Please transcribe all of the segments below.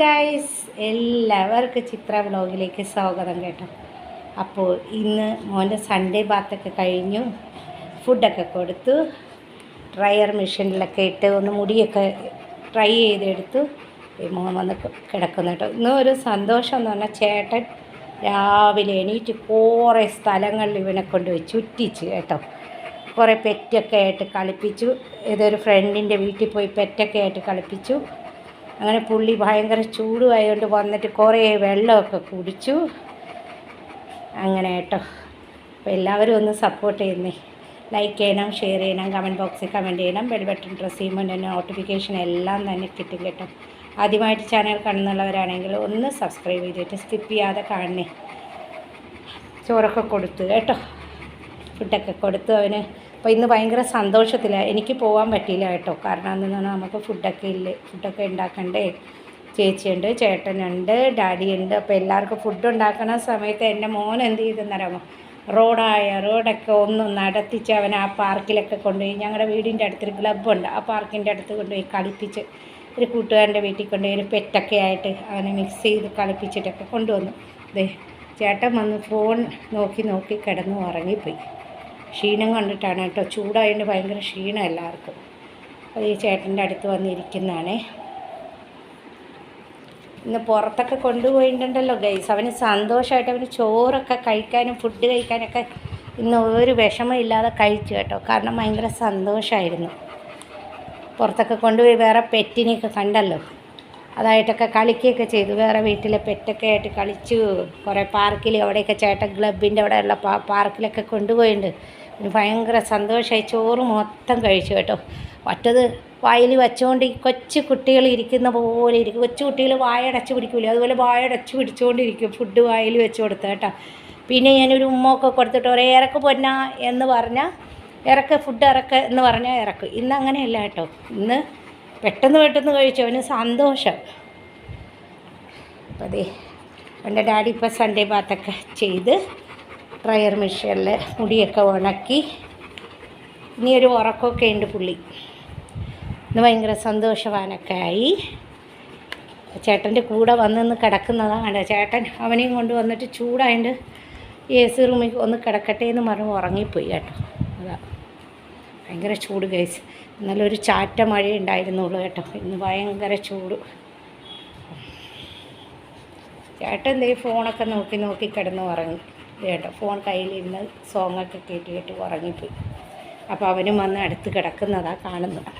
Guys എല്ലാവർക്കും ചിത്ര വ്ലോഗിലേക്ക് സ്വാഗതം കേട്ടോ. അപ്പോൾ ഇന്ന് മോന്റെ സൺഡേ ബാത്തൊക്കെ കഴിഞ്ഞു. ഫുഡൊക്കെ കൊടുത്തു. ഡ്രയർ മെഷീനിലൊക്കെ ഇട്ട് ഒന്ന് മുടിയൊക്കെ ട്രൈ ചെയ്തെടുത്തു. മോൻ വന്ന് കിടക്കുന്നു കേട്ടോ. ഇന്ന് ഒരു സന്തോഷം എന്ന് പറഞ്ഞാൽ ചേട്ടൻ രാവിലെ എണീറ്റ് കുറേ സ്ഥലങ്ങളിൽ ഇവനെ കൊണ്ടുപോയി ചുറ്റിച്ച് കേട്ടോ. കുറേ പെറ്റൊക്കെ ആയിട്ട് കളിപ്പിച്ചു. ഏതൊരു ഫ്രണ്ടിന്റെ വീട്ടിൽ പോയി പെറ്റൊക്കെ ആയിട്ട് കളിപ്പിച്ചു. അങ്ങനെ പുള്ളി ഭയങ്കര ചൂടുമായതുകൊണ്ട് വന്നിട്ട് കുറേ വെള്ളമൊക്കെ കുടിച്ചു. അങ്ങനെ കേട്ടോ. അപ്പോൾ എല്ലാവരും ഒന്ന് സപ്പോർട്ട് ചെയ്യുന്നേ. ലൈക്ക് ചെയ്യണം ഷെയർ ചെയ്യണം കമന്റ് ബോക്സിൽ കമന്റ് ചെയ്യണം. ബെൽ ബട്ടൺ പ്രസ് ചെയ്യുമ്പോൾ തന്നെ നോട്ടിഫിക്കേഷൻ എല്ലാം തന്നെ കിട്ടും കേട്ടോ. ആദ്യമായിട്ട് ചാനൽ കാണുന്നുള്ളവരാണെങ്കിൽ ഒന്ന് സബ്സ്ക്രൈബ് ചെയ്തിട്ട് സ്കിപ്പ് ചെയ്യാതെ കാണണേ. ചോറൊക്കെ കൊടുത്തു കേട്ടോ. ഫുഡൊക്കെ കൊടുത്തു അവന് അപ്പോൾ ഇന്ന് ഭയങ്കര സന്തോഷത്തിലാണ് എനിക്ക് പോകാൻ പറ്റിയില്ല കേട്ടോ. കാരണം എന്താണ് നമുക്ക് ഫുഡൊക്കെ ഇല്ലേ? ഫുഡൊക്കെ ഉണ്ടാക്കണ്ടേ? ചേച്ചിയുണ്ട് ചേട്ടനുണ്ട് ഡാഡിയുണ്ട്. അപ്പോൾ എല്ലാവർക്കും ഫുഡ് ഉണ്ടാക്കുന്ന സമയത്ത് എന്റെ മോൻ എന്ത് ചെയ്തെന്നറിയാമോ? റോഡായ റോഡൊക്കെ ഒന്ന് നടത്തിച്ച് അവൻ ആ പാർക്കിലൊക്കെ കൊണ്ടുപോയി. ഞങ്ങളുടെ വീടിന്റെ അടുത്തൊരു ക്ലബ്ബുണ്ട് ആ പാർക്കിന്റെ അടുത്ത് കൊണ്ടുപോയി കളിപ്പിച്ച് ഒരു കൂട്ടുകാരന്റെ വീട്ടിൽ കൊണ്ടുപോയി ഒരു പെറ്റൊക്കെ ആയിട്ട് അവനെ മിക്സ് ചെയ്ത് കളിപ്പിച്ചിട്ടൊക്കെ കൊണ്ടുവന്നു. ദേ ചേട്ടൻ വന്ന് ഫോൺ നോക്കി നോക്കി കിടന്നു ഉറങ്ങിപ്പോയി. ക്ഷീണം കണ്ടിട്ടാണ് കേട്ടോ. ചൂടായതുകൊണ്ട് ഭയങ്കര ക്ഷീണം എല്ലാവർക്കും. അപ്പോൾ ഈ ചേട്ടന്റെ അടുത്ത് വന്നിരിക്കുന്നതാണേ. ഇന്ന് പുറത്തൊക്കെ കൊണ്ടുപോയിട്ടുണ്ടല്ലോ ഗൈസ് അവന് സന്തോഷമായിട്ട് അവന് ചോറൊക്കെ കഴിക്കാനും ഫുഡ് കഴിക്കാനൊക്കെ ഇന്ന് ഒരു വിഷമം ഇല്ലാതെ കഴിച്ചു കേട്ടോ. കാരണം ഭയങ്കര സന്തോഷമായിരുന്നു പുറത്തൊക്കെ കൊണ്ടുപോയി വേറെ പെറ്റിനെയൊക്കെ കണ്ടല്ലോ. അതായിട്ടൊക്കെ കളിക്കുകയൊക്കെ ചെയ്തു. വേറെ വീട്ടിലെ പെറ്റൊക്കെ ആയിട്ട് കളിച്ചു. കുറേ പാർക്കിൽ അവിടെയൊക്കെ ചേട്ടൻ ക്ലബിന്റെ അവിടെയുള്ള പാർക്കിലൊക്കെ കൊണ്ടുപോയിട്ടുണ്ട് ഭയങ്കര സന്തോഷമായി. ചോറ് മൊത്തം കഴിച്ചു കേട്ടോ. മറ്റത് വായിൽ വെച്ചുകൊണ്ട് കൊച്ചു കുട്ടികൾ ഇരിക്കുന്ന പോലെ ഇരിക്കും. കൊച്ചു കുട്ടികൾ വായടച്ചു പിടിക്കില്ല അതുപോലെ വായടച്ചു പിടിച്ചുകൊണ്ടിരിക്കും ഫുഡ് വായിൽ വെച്ച് കൊടുത്ത കേട്ടോ. പിന്നെ ഞാനൊരു ഉമ്മൊക്കെ കൊടുത്തിട്ട് ഒരേ ഇറക്ക് പൊന്ന എന്ന് പറഞ്ഞാൽ ഇറക്ക് ഫുഡ് ഇറക്ക് എന്ന് പറഞ്ഞാൽ ഇറക്ക്. ഇന്ന് അങ്ങനെയല്ല കേട്ടോ. ഇന്ന് പെട്ടെന്ന് പെട്ടെന്ന് കഴിച്ചു. അവന് സന്തോഷം. അപ്പം അതെ എന്റെ ഡാഡി ഇപ്പോൾ സൺഡേ ബാത്തൊക്കെ ചെയ്ത് ഡ്രയർ മെഷീനിൽ മുടിയൊക്കെ ഉണക്കി. ഇനി ഒരു ഉറക്കമൊക്കെ ഉണ്ട് പുള്ളി. ഇന്ന് ഭയങ്കര സന്തോഷവാനൊക്കെ ആയി. ചേട്ടന്റെ കൂടെ വന്നിന്ന് കിടക്കുന്നതാണ്. ചേട്ടൻ അവനെയും കൊണ്ട് വന്നിട്ട് ചൂടായിട്ട് എ സി റൂമിൽ ഒന്ന് കിടക്കട്ടെ എന്ന് പറഞ്ഞ് ഉറങ്ങിപ്പോയി കേട്ടോ. അതാ. ഭയങ്കര ചൂട് കേസ് ഇന്നലെ ഒരു ചാറ്റ മഴ ഉണ്ടായിരുന്നുള്ളൂ കേട്ടോ. ഇന്ന് ഭയങ്കര ചൂട്. ചേട്ടൻ ദേ ഫോണൊക്കെ നോക്കി നോക്കി കിടന്ന് ഉറങ്ങി. കേട്ടോ. ഫോൺ കയ്യിലിരുന്ന് സോങ്ങൊക്കെ കേട്ട് കേട്ട് ഉറങ്ങിപ്പോയി. അപ്പോൾ അവനും വന്ന് അടുത്ത് കിടക്കുന്നതാ കാണുന്നത്.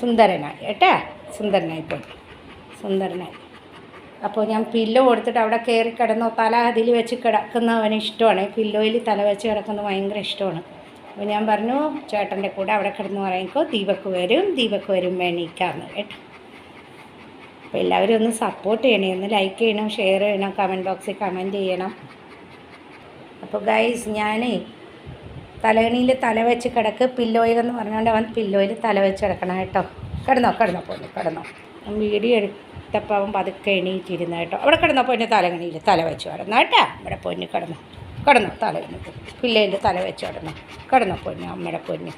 സുന്ദരനായി. കേട്ടാ സുന്ദരനായി പോയി സുന്ദരനായി. അപ്പോൾ ഞാൻ പില്ലോ കൊടുത്തിട്ട് അവിടെ കയറി കിടന്നോ തല അതിൽ വെച്ച് കിടക്കുന്നവന് ഇഷ്ടമാണ്. പില്ലോയിൽ തല വെച്ച് കിടക്കുന്നത് ഭയങ്കര ഇഷ്ടമാണ്. അപ്പോൾ ഞാൻ പറഞ്ഞു ചേട്ടന്റെ കൂടെ അവിടെ കിടന്ന് പറയുമ്പോൾ ദീപക്ക് വരും ദീപക്ക് വരും വേണിക്കാന്ന് കേട്ടോ. അപ്പോൾ എല്ലാവരും ഒന്ന് സപ്പോർട്ട് ചെയ്യണേ ഒന്ന് ലൈക്ക് ചെയ്യണം ഷെയർ ചെയ്യണം കമന്റ് ബോക്സിൽ കമന്റ് ചെയ്യണം. അപ്പോൾ ഗൈസ് ഞാനേ തലകണിയിൽ തല വെച്ച് കിടക്ക് പില്ലോയിൽ എന്ന് പറഞ്ഞുകൊണ്ട് അവൻ പില്ലോയിൽ തല വെച്ച് കിടക്കണം കേട്ടോ. കിടന്നോ കിടന്നോ പോന്നു കിടന്നോ. വീഡിയോ എടുത്തപ്പോൾ അവൻ പതുക്കെ എണീറ്റിരുന്ന കേട്ടോ. അവിടെ കിടന്നോ എന്റെ തലകണിയിൽ തല വെച്ച് കിടന്നു കേട്ടോ. ഇവിടെ പൊന്ന് കിടന്നു. കിടന്നോ തല പിള്ളേന്റെ തല വെച്ച് കിടന്നു. കിടന്നു പൊന്നു അമ്മയുടെ പൊന്ന്.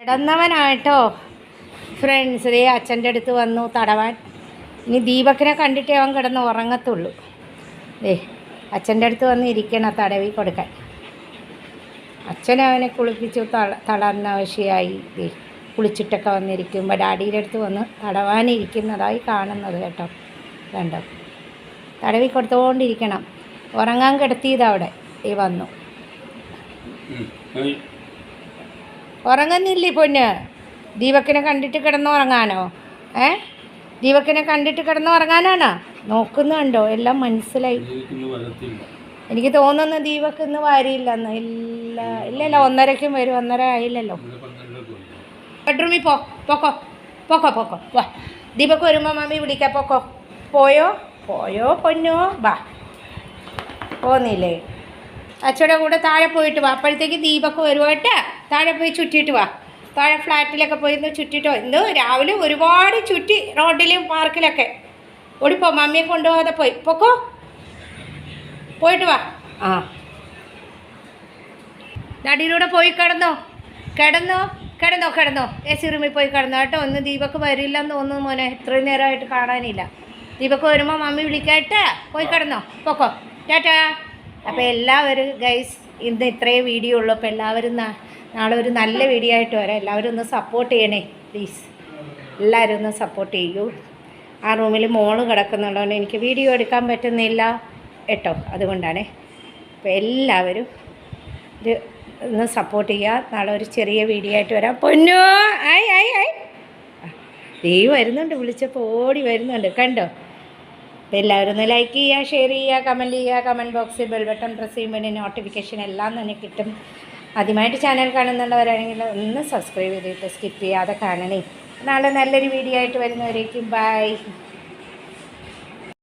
കിടന്നവനായിട്ടോ. ഫ്രണ്ട്സ് ദേ അച്ഛന്റെ അടുത്ത് വന്നു തടവാൻ. ഇനി ദീപക്കിനെ കണ്ടിട്ടേ അവൻ കിടന്ന് ഉറങ്ങത്തുള്ളൂ. ദേ അച്ഛന്റെ അടുത്ത് വന്ന് ഇരിക്കണം തടവി കൊടുക്കാൻ. അച്ഛൻ അവനെ കുളിപ്പിച്ചു തള തളർന്ന ആവശ്യമായി ദേ കുളിച്ചിട്ടൊക്കെ വന്നിരിക്കുമ്പോൾ ഡാഡിയുടെ അടുത്ത് വന്ന് തടവാനിരിക്കുന്നതായി കാണുന്നത് കേട്ടോ. കണ്ടോ? തടവി കൊടുത്തുകൊണ്ടിരിക്കണം ഉറങ്ങാൻ കിടത്തിയത് അവിടെ. ഈ വന്നു. ഉറങ്ങുന്നില്ലേ പൊന്ന്? ദീപക്കിനെ കണ്ടിട്ട് കിടന്നുറങ്ങാനോ ഏ? ദീപക്കിനെ കണ്ടിട്ട് കിടന്നുറങ്ങാനാണോ നോക്കുന്നുണ്ടോ എല്ലാം മനസ്സിലായി. എനിക്ക് തോന്നുന്നു ദീപക്ക് ഇന്ന് വാരിയില്ലെന്ന്. ഇല്ല ഇല്ലല്ലോ ഒന്നരയ്ക്കും വരും. ഒന്നര ആയില്ലല്ലോ. ബെഡ്റൂമിൽ പോ പൊക്കോ പൊക്കോ പൊക്കോ. വാ. ദീപക്ക് വരുമ്പോൾ മമ്മി വിളിക്കാം. പൊക്കോ. പോയോ? പോയോ പൊന്നോ? വാ. പോന്നില്ലേ? അച്ഛയുടെ കൂടെ താഴെ പോയിട്ട് വാ. അപ്പോഴത്തേക്ക് ദീപക്ക് വരുവായിട്ട് താഴെ പോയി ചുറ്റിയിട്ട് വാ. താഴെ ഫ്ലാറ്റിലൊക്കെ പോയി ഒന്ന് ചുറ്റിയിട്ട് വാ. ഇന്ന് രാവിലെ ഒരുപാട് ചുറ്റി റോഡിലും പാർക്കിലൊക്കെ. ഓടിപ്പോ മമ്മിയെ കൊണ്ടുപോകാതെ പോയി. പൊക്കോ? പോയിട്ട് വാ. ആ. നടിയിലൂടെ പോയി കിടന്നോ? കിടന്നോ? കിടന്നോ കിടന്നോ. എ സി റൂമിൽ പോയി കിടന്നോ. കേട്ടോ ഒന്ന് ദീപക്ക് വരില്ല എന്ന് തോന്നുന്നു മോനെ. ഇത്രയും നേരമായിട്ട് കാണാനില്ല. ദീപക്ക് വരുമ്പോൾ മമ്മി വിളിക്കായിട്ട് പോയി കിടന്നോ. പൊക്കോ. ടാറ്റാ. അപ്പോൾ എല്ലാവരും ഗൈസ് ഇന്ന് ഇത്രയേ വീഡിയോ ഉള്ളൂ. അപ്പോൾ എല്ലാവരും നാളെ ഒരു നല്ല വീഡിയോ ആയിട്ട് വരാം. എല്ലാവരും ഒന്ന് സപ്പോർട്ട് ചെയ്യണേ പ്ലീസ് എല്ലാവരും ഒന്ന് സപ്പോർട്ട് ചെയ്യൂ. ആ റൂമിൽ മോൾ കിടക്കുന്നുള്ളതുകൊണ്ട് എനിക്ക് വീഡിയോ എടുക്കാൻ പറ്റുന്നില്ല. കേട്ടോ അതുകൊണ്ടാണ്. അപ്പോൾ എല്ലാവരും ഒരു ഒന്ന് സപ്പോർട്ട് ചെയ്യുക നാളെ ഒരു ചെറിയ വീഡിയോ ആയിട്ട് വരാം. പൊന്നോ ആയി ആയി ആയി. ദൈവം വരുന്നുണ്ട് വിളിച്ചപ്പോൾ ഓടി വരുന്നുണ്ട്. കണ്ടോ? അപ്പോൾ എല്ലാവരും ഒന്ന് ലൈക്ക് ചെയ്യുക ഷെയർ ചെയ്യുക കമന്റ് ചെയ്യുക. കമന്റ് ബോക്സിൽ ബെൽ ബട്ടൺ പ്രസ് ചെയ്യുമ്പോൾ എന്റെ നോട്ടിഫിക്കേഷൻ എല്ലാം തന്നെ കിട്ടും. ആദ്യമായിട്ട് ചാനൽ കാണുന്നുള്ളവരാണെങ്കിൽ ഒന്ന് സബ്സ്ക്രൈബ് ചെയ്തിട്ട് സ്കിപ്പ് ചെയ്യാതെ കാണണേ. നാളെ നല്ലൊരു വീഡിയോ ആയിട്ട് വരുന്നവരേക്കും ബൈ